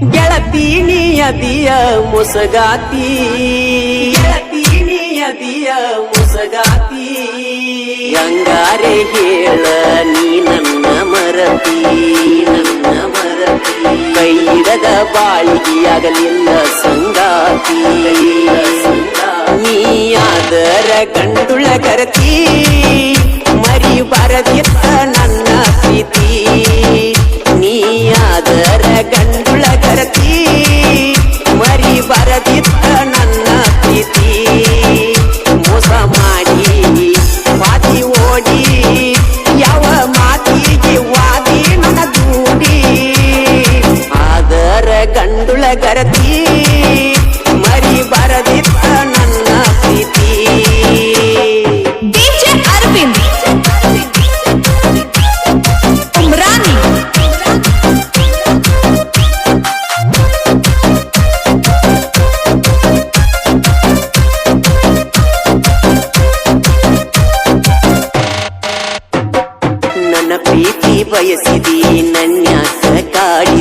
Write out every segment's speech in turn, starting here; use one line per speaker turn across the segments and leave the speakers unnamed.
ಗೆಳತೀನಿಯದಿಯ ಮುಸಗಾತಿ. ಗೆಳತೀನಿಯದಿಯ ಮುಸಗಾತಿ. ಅಂಗಾರೆ ಹೇಳ, ನೀ ನನ್ನ ಮರತಿ ನನ್ನ ಮರತಿ. ಕೈಡದ ಬಾಳಿಗೆಯಾಗಲಿಲ್ಲ ಸಂಗಾತಿ. ನೀ ಆದರ ಗಂಡುಳ ಕರತಿ, ಮರಿಬಾರದಿತ್ತ ನನ್ನ ಪ್ರೀತಿ. ನೀ ಆದರ ಗಂಡು ಗರತಿ ಮರಿ ಬರದಿತ್ತ ನನ್ನ ಪ್ರೀತಿ.
ಡಿಜೆ ಅರವಿಂದ್. ಉಮ್ರಾನಿ
ನನ್ನ ಪ್ರೀತಿ ಬಯಸಿದಿ ನನ್ಯಾಸ ಕಾಡಿ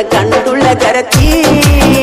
கண்டுள்ள கரத்தி.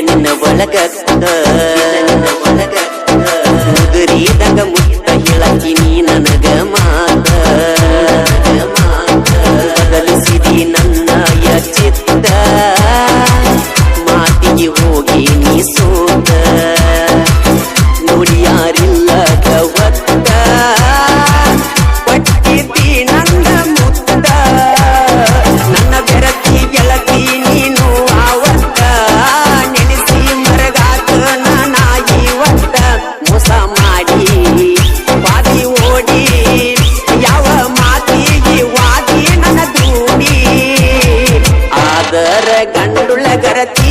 ನಿನ್ನ ಒಳಗತ್ತ I gotta think.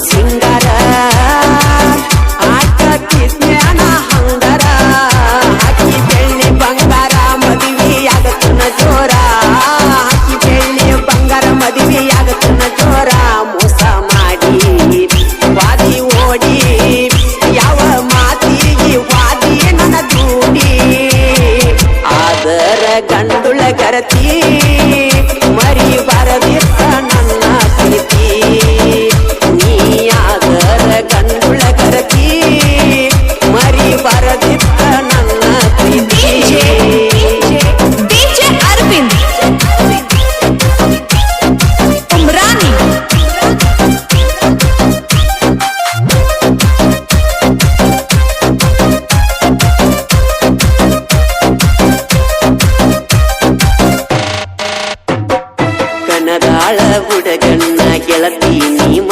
sing, got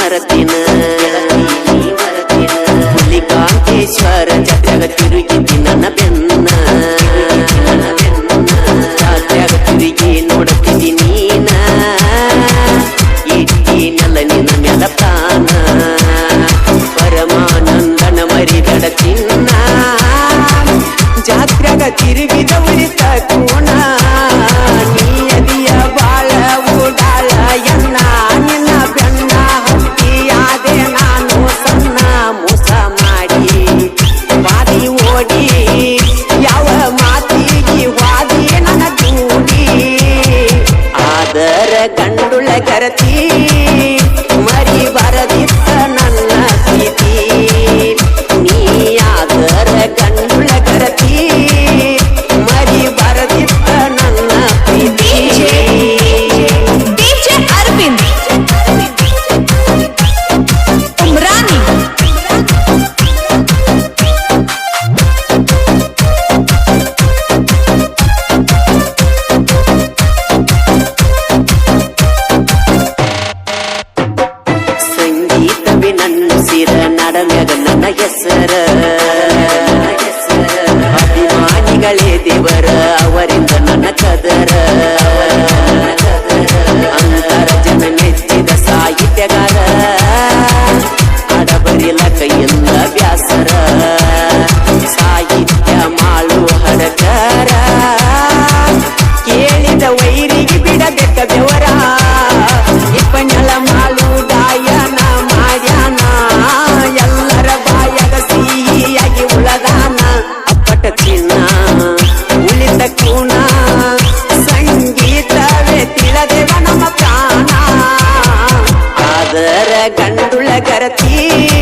ಮರತಿನ Hulikanteshwara ಜಗ ತಿರುಗಿ ನನ್ನ ಬೆನ್ನ. ಜಾತ್ಯಾಗ ತಿರುಗಿ ನೋಡುತ್ತಿದ್ದಿ ನೀನ. ಇಟ್ಟಿ ನಲ ನಿನ್ನ ಮೆಲ ಪ್ರಾಣ. ಪರಮಾನಂದನ ಮರಿದಡ ತಿನ್ನ. ಜಾತ್ಯಾಗ ತಿರುಗಿದ ಉಳಿತ ಕೋಣ. ለሚያደላና የስራ ರ ಕರತೀ.